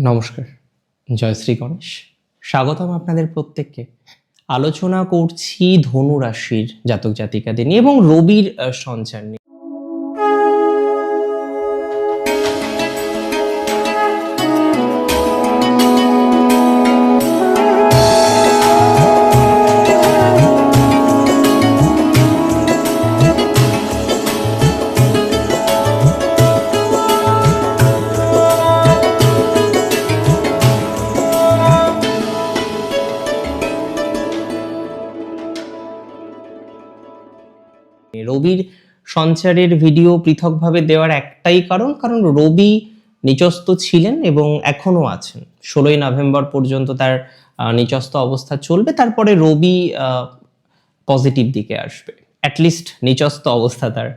নমস্কার। জয় শ্রী গণেশ। স্বাগতম আপনাদের প্রত্যেককে। আলোচনা করছি ধনু রাশির জাতক জাতিকাদের নিয়ে এবং রবির সঞ্চার নিয়ে। রবির সঞ্চারের ভিডিও পৃথকভাবে দেওয়ার একটাই কারণ কারণ রবি নিচস্থ ছিলেন এবং এখনও আছেন। ষোলোই নভেম্বর পর্যন্ত তার নিচস্থ অবস্থা চলবে, তারপরে রবি পজিটিভ দিকে আসবে। অ্যাটলিস্ট নিচস্থ অবস্থা তার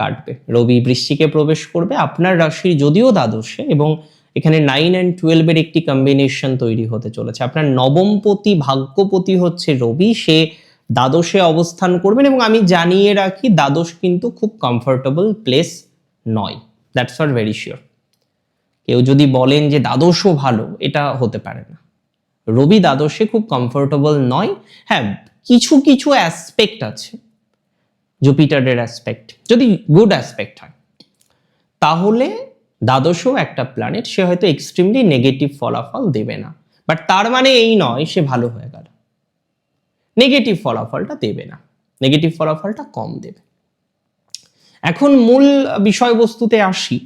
কাটবে। রবি বৃশ্চিকে প্রবেশ করবে, আপনার রাশির যদিও দ্বাদশে এবং এখানে নাইন অ্যান্ড টুয়েলভের একটি কম্বিনেশন তৈরি হতে চলেছে। আপনার নবমপতি, ভাগ্যপতি হচ্ছে রবি, সে দ্বাদশে অবস্থান করবেন এবং আমি জানিয়ে রাখি দ্বাদশ কিন্তু খুব কমফোর্টেবল প্লেস নয়। দ্যাটস আর ভেরি শিওর কেউ যদি বলেন যে দ্বাদশও ভালো, এটা হতে পারে না। রবি দ্বাদশে খুব কমফোর্টেবল নয়। হ্যাঁ কিছু কিছু অ্যাসপেক্ট আছে। জুপিটারের অ্যাসপেক্ট যদি গুড অ্যাসপেক্ট হয়। তাহলে দ্বাদশও একটা প্ল্যানেট সে হয়তো এক্সট্রিমলি নেগেটিভ ফলাফল দেবে না। বাট তার মানে এই নয়, সে ভালো হয়ে গেল। নেগেটিভ ফলাফলটা দেবে না। নেগেটিভ ফলাফলটা কম দেবে। এখন মূল বিষয়বস্তুতে আসি।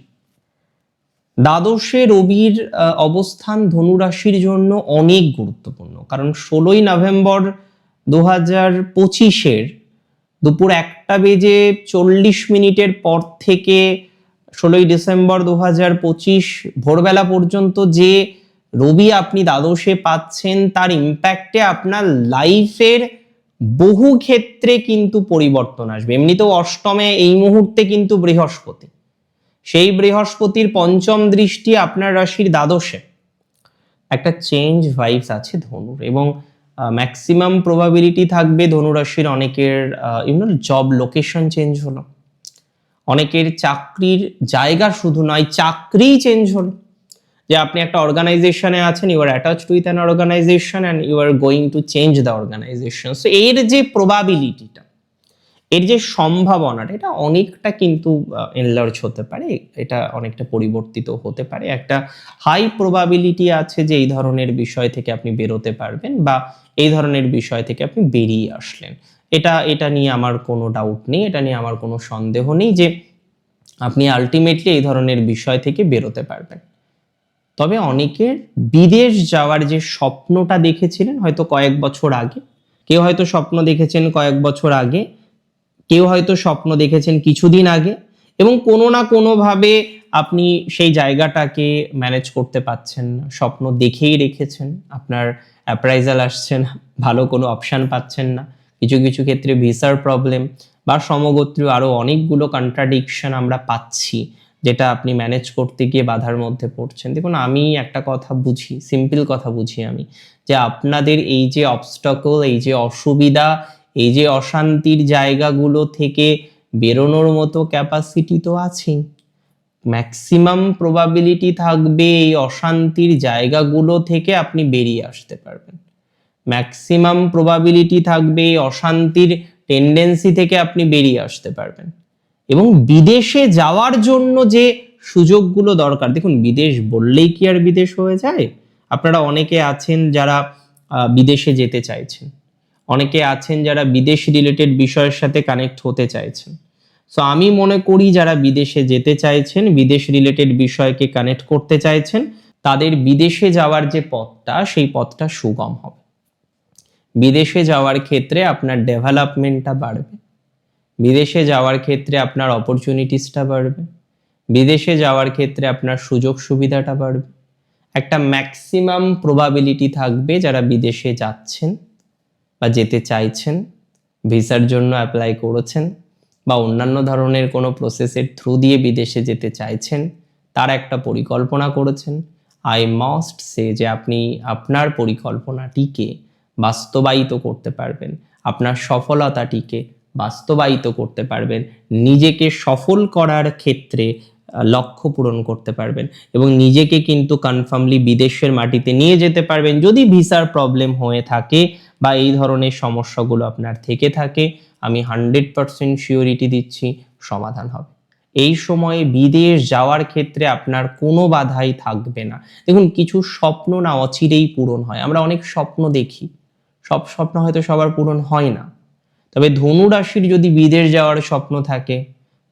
দ্বাদশে রবির অবস্থান ধনুরাশির জন্য অনেক গুরুত্বপূর্ণ। কারণ ষোলোই নভেম্বর দু হাজার পঁচিশের দুপুর একটা বেজে চল্লিশ মিনিটের পর থেকে ষোলোই ডিসেম্বর দু হাজার পঁচিশ ভোরবেলা পর্যন্ত যে রবি আপনি দ্বাদশে পাচ্ছেন, তার ইম্প্যাক্টে আপনার লাইফের বহু ক্ষেত্রে কিন্তু পরিবর্তন আসবে। এমনিতেও অষ্টমে এই মুহূর্তে কিন্তু বৃহস্পতি। সেই বৃহস্পতির পঞ্চম দৃষ্টি আপনার রাশির দ্বাদশে। একটা চেঞ্জ ভাইবস আছে ধনুর এবং ম্যাক্সিমাম প্রবাবিলিটি থাকবে ধনুরাশির অনেকের ইউনো জব লোকেশন চেঞ্জ হলো। অনেকের চাকরির জায়গা শুধু নয় চাকরি চেঞ্জ হলো। যে আপনি একটা অর্গানাইজেশনে আছেন you are attach with an organisation and you are going to change the organisation so এর যে প্রবাবিলিটিটা এর যে সম্ভাবনাটা, এটা অনেকটা কিন্তু এনলার্জ হতে পারে। এটা অনেকটা পরিবর্তিত হতে পারে। একটা হাই প্রবাবিলিটি আছে যে এই ধরনের বিষয় থেকে আপনি বেরোতে পারবেন বা এই ধরনের বিষয় থেকে আপনি বেরিয়ে আসলেন। এটা এটা নিয়ে আমার কোনো ডাউট নেই, এটা নিয়ে আমার কোনো সন্দেহ নেই যে আপনি আলটিমেটলি এই ধরনের বিষয় থেকে বেরোতে পারবেন। তবে অনেকের বিদেশ যাওয়ার যে স্বপ্নটা দেখেছিলেন হয়তো কয়েক বছর আগে, কেউ হয়তো স্বপ্ন দেখেছেন কয়েক বছর আগে, কেউ হয়তো স্বপ্ন দেখেছেন কিছুদিন আগে এবং কোনো না কোনোভাবে আপনি সেই জায়গাটাকে ম্যানেজ করতে পারছেন না স্বপ্ন দেখেই রেখেছেন, আপনার অ্যাপ্রাইজাল আসছে না, ভালো কোনো অপশান পাচ্ছেন না, কিছু কিছু ক্ষেত্রে ভিসার প্রবলেম বা সমগোত্রীয় আরও অনেকগুলো কন্ট্রাডিকশন আমরা পাচ্ছি। যেটা আপনি ম্যানেজ করতে গিয়ে বাধার মধ্যে পড়ছেন। দেখুন, আমি একটা কথা বুঝি সিম্পল কথা বুঝি আমি, যে আপনাদের এই যে অবস্টকল এই যে অসুবিধা, এই যে অশান্তির জায়গাগুলো থেকে বেরোনোর মতো ক্যাপাসিটি তো আছেই। ম্যাক্সিমাম প্রবাবিলিটি থাকবে এই অশান্তির জায়গাগুলো থেকে আপনি বেরিয়ে আসতে পারবেন। ম্যাক্সিমাম প্রবাবিলিটি থাকবে এই অশান্তির টেন্ডেন্সি থেকে আপনি বেরিয়ে আসতে পারবেন। এবং বিদেশে যাওয়ার জন্য যে সুযোগগুলো দরকার, দেখুন বিদেশ বললেই কি আর বিদেশ হয়ে যায়? আপনারা অনেকে আছেন যারা বিদেশে যেতে চাইছেন। অনেকে আছেন যারা বিদেশ রিলেটেড বিষয়ের সাথে কানেক্ট হতে চাইছেন। সো আমি মনে করি যারা বিদেশে যেতে চাইছেন, বিদেশ রিলেটেড বিষয়কে কানেক্ট করতে চাইছেন, তাদের বিদেশে যাওয়ার যে পথটা, সেই পথটা সুগম হবে। বিদেশে যাওয়ার ক্ষেত্রে আপনার ডেভেলপমেন্টটা বাড়বে। বিদেশে যাওয়ার ক্ষেত্রে আপনার অপরচুনিটিসটা বাড়বে। বিদেশে যাওয়ার ক্ষেত্রে আপনার সুযোগ সুবিধাটা বাড়বে। একটা ম্যাক্সিমাম প্রবাবিলিটি থাকবে যারা বিদেশে যাচ্ছেন বা যেতে চাইছেন, ভিসার জন্য অ্যাপ্লাই করেছেন বা অন্যান্য ধরনের কোনো প্রসেসের থ্রু দিয়ে বিদেশে যেতে চাইছেন, তার একটা পরিকল্পনা করেছেন। আই মাস্ট সে যে আপনি আপনার পরিকল্পনাটিকে বাস্তবায়িত করতে পারবেন, আপনার সফলতাটিকে বাস্তবায়িত করতে পারবেন, নিজেকে সফল করার ক্ষেত্রে লক্ষ্য পূরণ করতে পারবেন এবং নিজেকে কিন্তু কনফার্মলি বিদেশের মাটিতে নিয়ে যেতে পারবেন যদি ভিসার প্রবলেম হয়ে থাকে বা এই ধরনের সমস্যাগুলো আপনার থেকে থাকে। আমি হান্ড্রেড পার্সেন্ট শিওরিটি দিচ্ছি, সমাধান হবে। এই সময়ে বিদেশ যাওয়ার ক্ষেত্রে আপনার কোনো বাধাই থাকবে না। দেখুন, কিছু স্বপ্ন না অচিরেই পূরণ হয়। আমরা অনেক স্বপ্ন দেখি। সব স্বপ্ন হয়তো সবার পূরণ হয় না। তবে ধনু রাশির যদি বিদেশ যাওয়ার স্বপ্ন থাকে,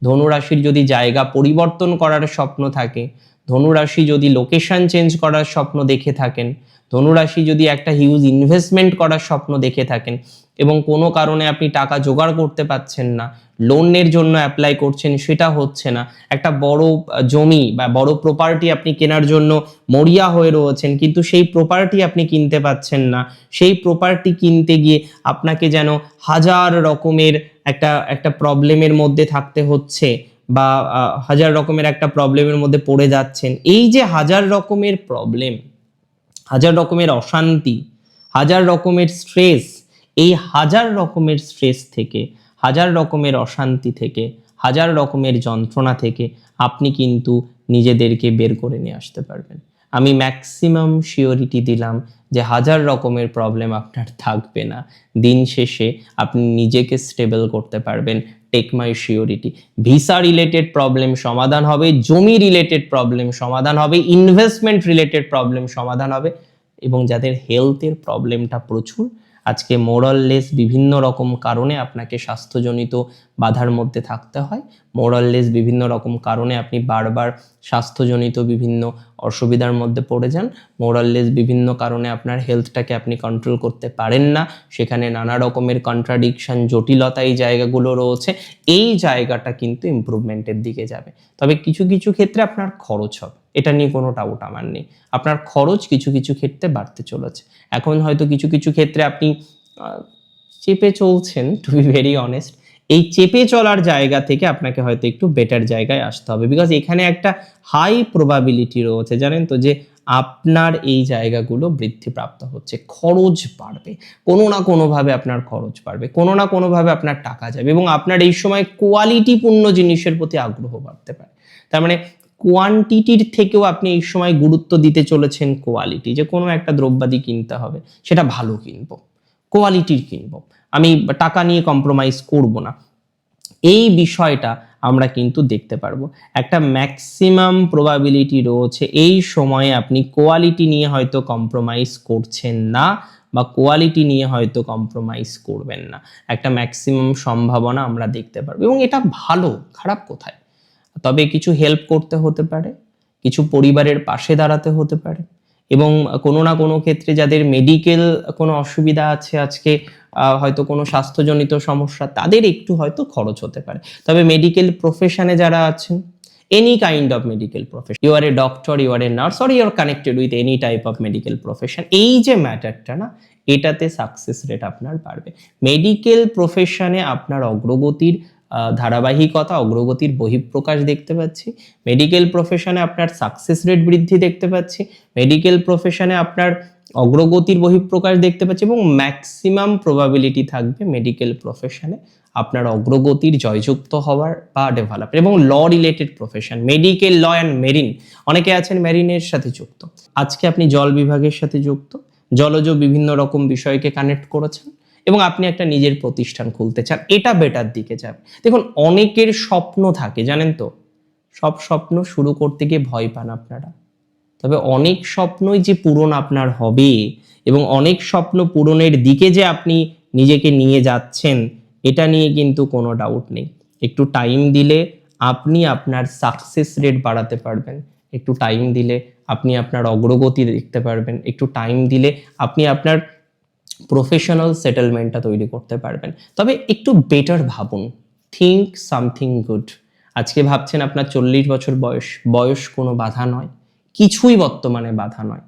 ধনু রাশির যদি জায়গা পরিবর্তন করার স্বপ্ন থাকে, ধনু রাশি যদি লোকেশন চেঞ্জ করার স্বপ্ন দেখে থাকেন ধনু রাশি যদি একটা হিউজ ইনভেস্টমেন্ট করার স্বপ্ন দেখে থাকেন এবং কোনো কারণে আপনি টাকা জোগাড় করতে পারছেন না লোনের জন্য অ্যাপ্লাই করছেন, সেটা হচ্ছে না। একটা বড় জমি বা বড় প্রপার্টি আপনি কেনার জন্য মরিয়া হয়ে রয়েছেন, কিন্তু সেই প্রপার্টি আপনি কিনতে পাচ্ছেন না। সেই প্রপার্টি কিনতে গিয়ে আপনাকে যেন হাজার রকমের একটা একটা প্রবলেমের মধ্যে থাকতে হচ্ছে বা হাজার রকমের একটা প্রবলেমের মধ্যে পড়ে যাচ্ছেন। এই যে হাজার রকমের প্রবলেম হাজার রকমের অশান্তি, হাজার রকমের স্ট্রেস এই হাজার রকমের স্ট্রেস থেকে, হাজার রকমের অশান্তি থেকে, হাজার রকমের যন্ত্রণা থেকে আপনি কিন্তু নিজেদেরকে বের করে নিয়ে আসতে পারবেন। আমি ম্যাক্সিমাম শিওরিটি দিলাম যে হাজার রকমের প্রবলেম আপনার থাকবে না। দিন শেষে আপনি নিজেকে স্টেবল করতে পারবেন। Take my surety visa related problem সমাধান হবে, জমি রিলেটেড প্রবলেম সমাধান হবে ইনভেস্টমেন্ট রিলেটেড প্রবলেম সমাধান হবে এবং যাদের হেলথের প্রবলেমটা প্রচুর, আজকে মোরাললেস বিভিন্ন রকম কারণে আপনাকে স্বাস্থ্যজনিত বাধার মধ্যে থাকতে হয়। মোরাললেস বিভিন্ন রকম কারণে আপনি বারবার স্বাস্থ্যজনিত বিভিন্ন অসুবিধার মধ্যে পড়ে যান। মোরাললেস বিভিন্ন কারণে আপনার হেলথটাকে আপনি কন্ট্রোল করতে পারেন না। সেখানে নানা রকমের কন্ট্রাডিকশন জটিলতা এই জায়গাগুলো রয়েছে। এই জায়গাটা কিন্তু ইমপ্রুভমেন্টের দিকে যাবে। তবে কিছু কিছু ক্ষেত্রে আপনার খরচ হবে। এটা নিয়ে কোনো ডাউট আমার নেই। আপনার খরচ কিছু কিছু ক্ষেত্রে বাড়তে চলেছে। এখন হয়তো কিছু কিছু ক্ষেত্রে আপনি চেপে চলছেন টু বি ভেরি অনেস্ট এই চেপে চলার জায়গা থেকে আপনাকে হয়তো একটু বেটার জায়গায় আসতে হবে। বিকজ এখানে একটা হাই প্রবাবিলিটি রয়েছে, জানেন তো, যে আপনার এই জায়গাগুলো বৃদ্ধিপ্রাপ্ত হচ্ছে। খরচ বাড়বে। কোনো না কোনোভাবে আপনার খরচ বাড়বে। কোনো না কোনোভাবে আপনার টাকা যাবে। এবং আপনার এই সময় কোয়ালিটিপূর্ণ জিনিসের প্রতি আগ্রহ বাড়তে পারে। তার মানে কোয়ান্টিটির থেকেও আপনি এই সময় গুরুত্ব দিতে চলেছেন কোয়ালিটি যে কোনো একটা দ্রব্যাদি কিনতে হবে, সেটা ভালো কিনবো কোয়ালিটির কিনবো। আমি টাকা নিয়ে কম্প্রোমাইজ করব না। এই বিষয়টা আমরা কিন্তু দেখতে পারব। একটা ম্যাক্সিমাম প্রবাবিলিটি রয়েছে, এই সময়ে আপনি কোয়ালিটি নিয়ে হয়তো কম্প্রোমাইজ করছেন না বা কোয়ালিটি নিয়ে হয়তো কম্প্রোমাইজ করবেন না। একটা ম্যাক্সিমাম সম্ভাবনা আমরা দেখতে পারব। এবং এটা ভালো, খারাপ কোথায়? তবে কিছু হেল্প করতে হতে পারে, কিছু পরিবারের পাশে দাঁড়াতে হতে পারে এবং কোনো না কোনো ক্ষেত্রে যাদের মেডিকেল কোনো অসুবিধা আছে আজকে হয়তো কোনো স্বাস্থ্যজনিত সমস্যা, তাদের একটু হয়তো খরচ হতে পারে। তবে মেডিকেল প্রফেশনে যারা আছেন any kind of medical profession you are a doctor you are a nurse or you are connected with any type of medical profession এই যে ম্যাটারটা না, এটাতে সাকসেস রেট আপনার বাড়বে। মেডিকেল প্রফেশনে আপনার অগ্রগতির ধারাবাহিকতা, অগ্রগতির বহিঃপ্রকাশ দেখতে পাচ্ছি। মেডিকেল প্রফেশনে আপনার সাকসেস রেট বৃদ্ধি দেখতে পাচ্ছি। মেডিকেল প্রফেশনে আপনার অগ্রগতির বহিঃপ্রকাশ দেখতে পাচ্ছি এবং ম্যাক্সিমাম প্রবাবিলিটি থাকবে মেডিকেল প্রফেশনে আপনার অগ্রগতির জয়যুক্ত হওয়ার বা ডেভেলপ এবং law related profession medical law and marine অনেকে আছেন মেরিনের সাথে যুক্ত। আজকে আপনি জল বিভাগের সাথে যুক্ত। জলজ বিভিন্ন রকম বিষয়কে কানেক্ট করেছেন। এবং আপনি একটা নিজের প্রতিষ্ঠান খুলতে চান, এটা বেটার দিকে যাবে। দেখুন, অনেকের স্বপ্ন থাকে, জানেন তো? সব স্বপ্ন শুরু করতে গিয়ে ভয় পান আপনারা। তবে অনেক স্বপ্নই যে পূরণ আপনার হবে এবং অনেক স্বপ্ন পূরণের দিকে যে আপনি নিজেকে নিয়ে যাচ্ছেন, এটা নিয়ে কিন্তু কোনো ডাউট নেই। একটু টাইম দিলে আপনি আপনার সাকসেস রেট বাড়াতে পারবেন। একটু টাইম দিলে আপনি আপনার অগ্রগতি দেখতে পারবেন। একটু টাইম দিলে আপনি আপনার প্রফেশনাল সেটেলমেন্টটা তৈরি করতে পারবেন। তবে একটু বেটার ভাবুন। থিঙ্ক সামথিং গুড আজকে ভাবছেন আপনার চল্লিশ বছর বয়স। বয়স কোনো বাধা নয়। কিছুই বর্তমানে বাধা নয়।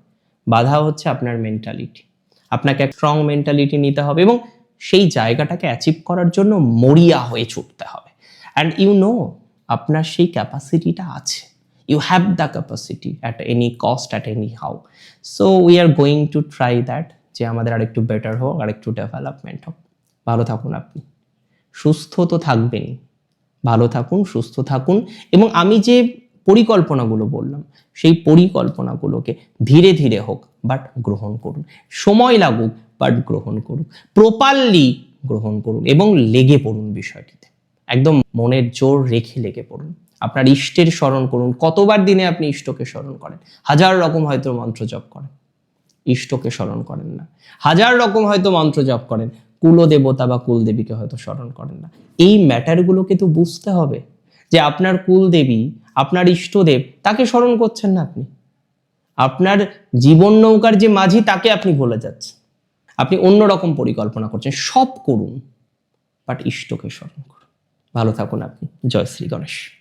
বাধা হচ্ছে আপনার মেন্টালিটি আপনাকে স্ট্রং মেন্টালিটি নিতে হবে এবং সেই জায়গাটাকে অ্যাচিভ করার জন্য মরিয়া হয়ে ছুটতে হবে। অ্যান্ড ইউ নো আপনার সেই ক্যাপাসিটিটা আছে। You have the capacity at any cost at any how so we are going to try that যে আমাদের আরেকটু বেটার হোক, আরেকটু ডেভেলপমেন্ট হোক। ভালো থাকুন আপনি। সুস্থ তো থাকবেনই। ভালো থাকুন, সুস্থ থাকুন এবং আমি যে পরিকল্পনাগুলো বললাম, সেই পরিকল্পনাগুলোকে ধীরে ধীরে হোক বাট গ্রহণ করুন। সময় লাগুক বাট গ্রহণ করুন প্রপারলি গ্রহণ করুন এবং লেগে পড়ুন বিষয়টিতে। একদম মনের জোর রেখে লেগে পড়ুন। আপনার ইষ্টের স্মরণ করুন। কতবার দিনে আপনি ইষ্টকে স্মরণ করেন? হাজার রকম হয়তো মন্ত্র জপ করেন। ইষ্টকে স্মরণ করেন না। হাজার রকম হয়তো মন্ত্র জপ করেন, কুলদেবতা বা কুলদেবীকে হয়তো স্মরণ করেন না। এই ম্যাটারগুলোকে তো বুঝতে হবে যে আপনার কুলদেবী, আপনার ইষ্টদেব তাকে স্মরণ করছেন না আপনি। আপনার জীবন নৌকার যে মাঝি তাকে আপনি ভুলে যাচ্ছেন। আপনি অন্যরকম পরিকল্পনা করছেন, সব করুন, বাট ইষ্টকে স্মরণ করুন। ভালো থাকুন আপনি। জয় শ্রী গণেশ।